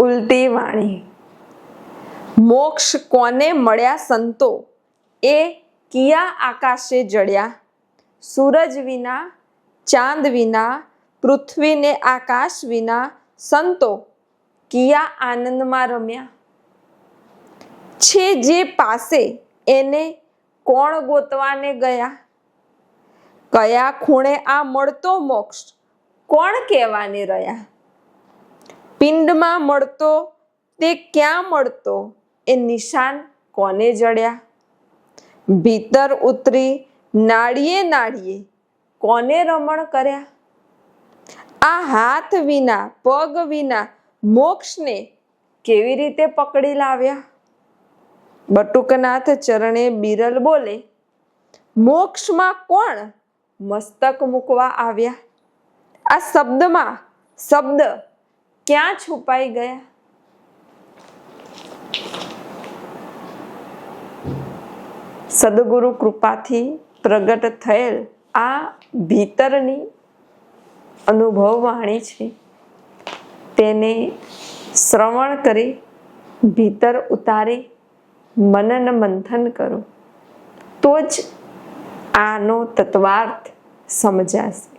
ઉલટી વાણી. મોક્ષ કોને મળ્યા સંતો? એ કિયા આકાશે જડ્યા? સૂરજ વિના, ચાંદ વિના પૃથ્વીને આકાશ વિના સંતો કિયા આનંદમાં રમ્યા? છે જે પાસે એને કોણ ગોતવાને ગયા? કયા ખૂણે આ મળતો મોક્ષ કોણ કહેવાને રહ્યા? પિંડમાં મળતો તે ક્યાં મળતો? એ નિશાન કોને જડ્યા? ભીતર ઉતરી નાળીએ નાળીએ કોને રમણ કર્યા? આ હાથ વિના, પગ વિના મોક્ષને કેવી રીતે પકડી લાવ્યા? બટુકનાથ ચરણે બિરલ બોલે, મોક્ષમાં કોણ મસ્તક મૂકવા આવ્યા? આ શબ્દમાં, શબ્દ ક્યાં છુપાઈ ગયા? સદગુરુ કૃપાથી પ્રગટ થયેલ આ ભીતરની અનુભવ વાણી છે. તેને શ્રવણ કરી ભીતર ઉતારી મનન મંથન કરો. તો જ આનો તત્વાર્થ સમજાશે.